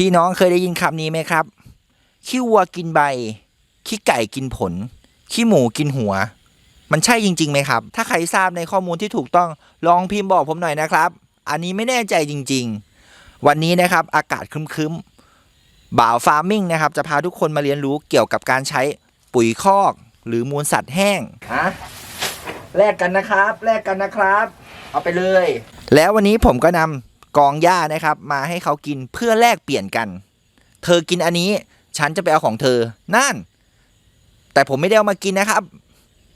พี่น้องเคยได้ยินคำนี้ไหมครับ ขี้วัวกินใบ ขี้ไก่กินผล ขี้หมูกินหัว มันใช่จริงๆไหมครับ ถ้าใครทราบในข้อมูลที่ถูกต้องลองพิมพ์บอกผมหน่อยนะครับ อันนี้ไม่แน่ใจจริง ๆ วันนี้นะครับอากาศครึ้มๆ บ่าวฟาร์มมิ่งนะครับ จะพาทุกคนมาเรียนรู้เกี่ยวกับการใช้ปุ๋ยคอก หรือมูลสัตว์แห้งฮะแลกกันนะครับแลกกันนะครับ เอาไปเลย แล้ววันนี้ผมก็นำ กองหญ้านะครับ มาให้เขากินเพื่อแลกเปลี่ยนกัน เธอกินอันนี้ ฉันจะไปเอาของเธอ นั่น แต่ผมไม่ได้เอามากินนะครับ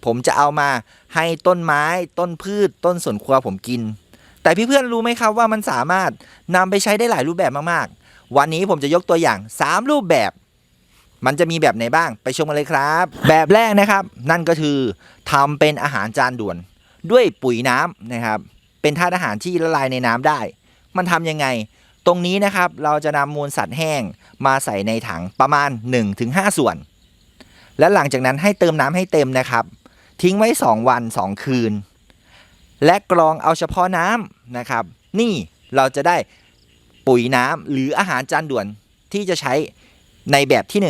ผมจะเอามาให้ต้นไม้ต้นพืช ต้นสวนครัวผมกิน แต่พี่เพื่อนรู้ไหมครับว่ามันสามารถนำไปใช้ได้หลายรูปแบบมากๆ วันนี้ผมจะยกตัวอย่าง 3 รูปแบบ มันจะมีแบบไหนบ้างไปชมกันเลยครับ แบบแรกนะครับ นั่นก็คือทำเป็นอาหารจานด่วน ด้วยปุ๋ยน้ำนะครับเป็นธาตุอาหารที่ละลายในน้ำได้ มันทำยังไง ตรงนี้นะครับเราจะนำมูลสัตว์แห้งมาใส่ในถังประมาณ 1-5 ส่วน และหลังจากนั้นให้เติมน้ำให้เต็มนะครับ ทิ้งไว้ 2 วัน 2 คืน และกรองเอาเฉพาะน้ำนะครับ นี่เราจะได้ปุ๋ยน้ำหรืออาหารจานด่วนที่จะใช้ในแบบที่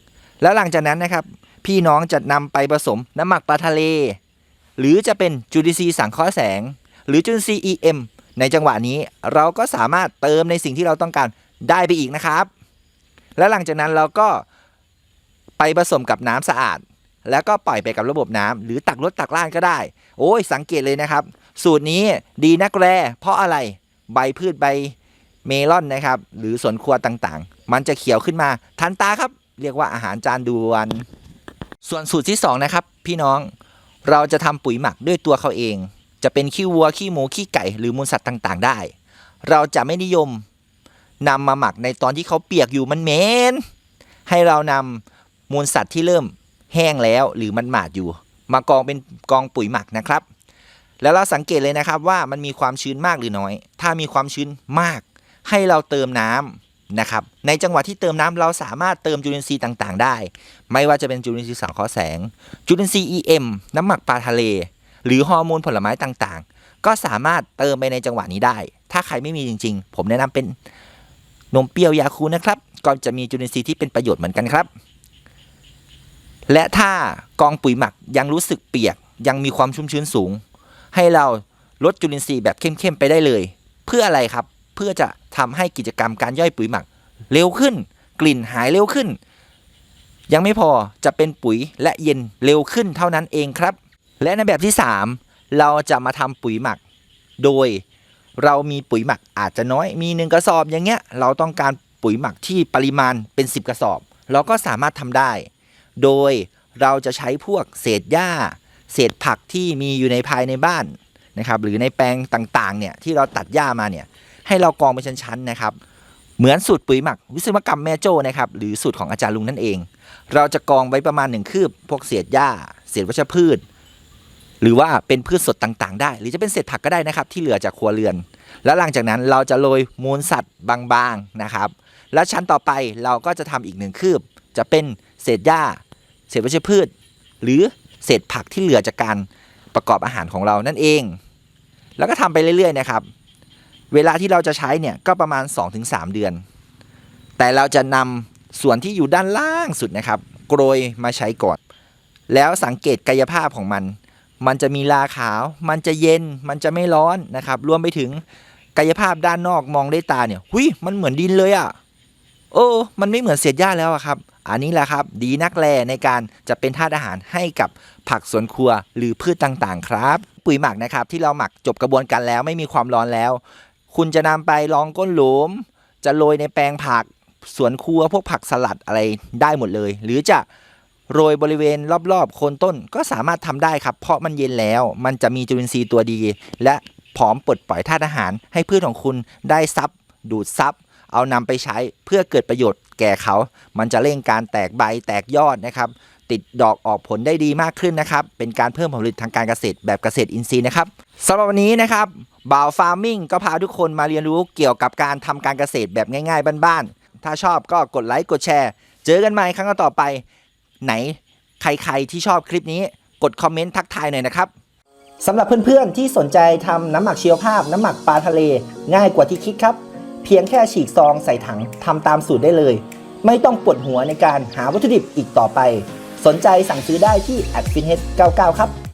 1 แล้วหลังจากนั้นนะครับ พี่น้องจะนำไปผสมน้ำหมักปลาทะเล หรือจะเป็นจุลินทรีย์สังเคราะห์แสง หรือจุลินทรีย์ EM ในจังหวะนี้เราก็สามารถเติมในสิ่งที่เราต้องการได้ไปอีกนะครับ และหลังจากนั้นเราก็ไปผสมกับน้ำสะอาด แล้วก็ปล่อยไปกับระบบน้ำหรือตักรถตักล่านก็ได้ โอ้ยสังเกตเลยนะครับ สูตรนี้ดีนักแร่เพราะอะไรใบพืชใบเมลอนนะครับ หรือสวนครัวต่างๆ มันจะเขียวขึ้นมาทันตาครับ เรียกว่าอาหารจานด่วนส่วนสูตรที่สองนะครับพี่น้องเราจะทำปุ๋ยหมักด้วยตัวเขาเอง จะเป็นขี้วัวขี้หมูขี้ไก่หรือมูลสัตว์ต่างๆ ได้ เราจะไม่นิยมนำมาหมักในตอนที่เขาเปียกอยู่มันเหม็นให้เรานำมูลสัตว์ที่เริ่มแห้งแล้วหรือมันหมาดอยู่ มากองเป็นกองปุ๋ยหมักนะครับ แล้วเราสังเกตเลยนะครับว่ามันมีความชื้นมากหรือน้อย ถ้ามีความชื้นมาก ให้เราเติมน้ำนะครับ ในจังหวะที่เติมน้ำเราสามารถเติมจุลินทรีย์ต่างๆ ได้ ไม่ว่าจะเป็นจุลินทรีย์สังเคราะห์แสง จุลินทรีย์ EM น้ำหมักปลาทะเล หรือฮอร์โมนผลไม้ต่างๆ ก็สามารถเติมไปในจังหวะนี้ได้ ถ้าใครไม่มีจริง ๆ ผมแนะนำเป็นนมเปรี้ยวยาคูนะครับ ก็จะมีจุลินทรีย์ที่เป็นประโยชน์เหมือนกันครับ และถ้ากองปุ๋ยหมักยังรู้สึกเปียก ยังมีความชุ่มชื้นสูง ให้เราลดจุลินทรีย์แบบเข้มๆไปได้เลย เพื่ออะไรครับ เพื่อจะทำให้กิจกรรมการย่อยปุ๋ยหมัก เร็วขึ้น กลิ่นหายเร็วขึ้น ยังไม่พอจะเป็นปุ๋ยและเย็นเร็วขึ้นเท่านั้นเองครับ และในแบบที่ 3 เราจะมาทำปุ๋ยหมัก โดยเรามีปุ๋ยหมักอาจจะน้อยมีหนึ่งกระสอบอย่างเงี้ยเราต้องการปุ๋ยหมักที่ปริมาณเป็น 10 กระสอบ เราก็สามารถทำได้ โดยเราจะใช้พวกเศษหญ้า เศษผักที่มีอยู่ในภายในบ้านนะครับหรือในแปลงต่างๆเนี่ยที่เราตัดหญ้ามาเนี่ยให้เรากองเป็นชั้นๆนะครับเหมือนสูตรปุ๋ยหมัก วิศวกรรมแม่โจ้นะครับหรือสูตรของอาจารย์ลุงนั่นเอง เราจะกองไว้ประมาณหนึ่งคืบ พวกเศษหญ้า เศษวัชพืช หรือว่าเป็นพืชสดต่างๆ ได้ หรือจะเป็นเศษผักก็ได้นะครับ ที่เหลือจากครัวเรือน แล้วหลังจากนั้นเราจะโรยมูลสัตว์บางๆนะครับ แล้วชั้นต่อไปเราก็จะทำอีกหนึ่งคืบ จะเป็นเศษหญ้า เศษวัชพืช หรือเศษผักที่เหลือจากการประกอบอาหารของเรานั่นเอง แล้วก็ทำไปเรื่อยๆนะครับ เวลาที่เราจะใช้เนี่ยก็ประมาณ 2-3 เดือน แต่เราจะนำส่วนที่อยู่ด้านล่างสุดนะครับ โกรยมาใช้ก่อน แล้วสังเกตกายภาพของมัน มันจะมีลาขาว มันจะเย็น มันจะไม่ร้อนนะครับรวมไปถึงกายภาพด้านนอกมองด้วยตาเนี่ยหุยมันเหมือนดินเลยอะ่ะโอ้มันไม่เหมือนเศษหญ้าแล้วอะครับ อันนี้แหละครับ ดีนักแลในการจะเป็นธาตุอาหารให้กับผักสวนครัวหรือพืชต่างๆ ครับ ปุ๋ยหมักนะครับ ที่เราหมักจบกระบวนการแล้วไม่มีความร้อนแล้ว คุณจะนำไปรองก้นหลุมจะโรยในแปลงผักสวนครัวพวกผักสลัดอะไรได้หมดเลย หรือจะ โรยบริเวณรอบๆโคนต้นก็สามารถทำได้ครับ เพราะมันเย็นแล้วมันจะมีจุลินทรีย์ตัวดี และพร้อมปลดปล่อยธาตุอาหาร ให้พืชของคุณได้ซับดูดซับเอานำไปใช้เพื่อเกิดประโยชน์แก่เขา มันจะเร่งการแตกใบแตกยอดนะครับ ติดดอกออกผลได้ดีมากขึ้นนะครับ เป็นการเพิ่มผลผลิตทางการเกษตรแบบเกษตรอินทรีย์นะครับสำหรับวันนี้นะครับบ่าวฟาร์มิงก็พาทุกคนมาเรียนรู้เกี่ยวกับการทำการเกษตรแบบง่าย ๆ บ้านๆถ้าชอบก็กดไลค์กดแชร์ เจอกันใหม่ครั้งต่อไป ไหนใครๆที่ชอบคลิปนี้กดคอมเมนต์ทักทายหน่อยนะครับสำหรับเพื่อนๆที่สนใจทำน้ำหมักชีวภาพ น้ำหมักปลาทะเล ง่ายกว่าที่คิดครับ เพียงแค่ฉีกซองใส่ถังทำตามสูตรได้เลย ไม่ต้องปวดหัวในการหาวัตถุดิบอีกต่อไป สนใจสั่งซื้อได้ที่ a d f i n h ead 99 ครับ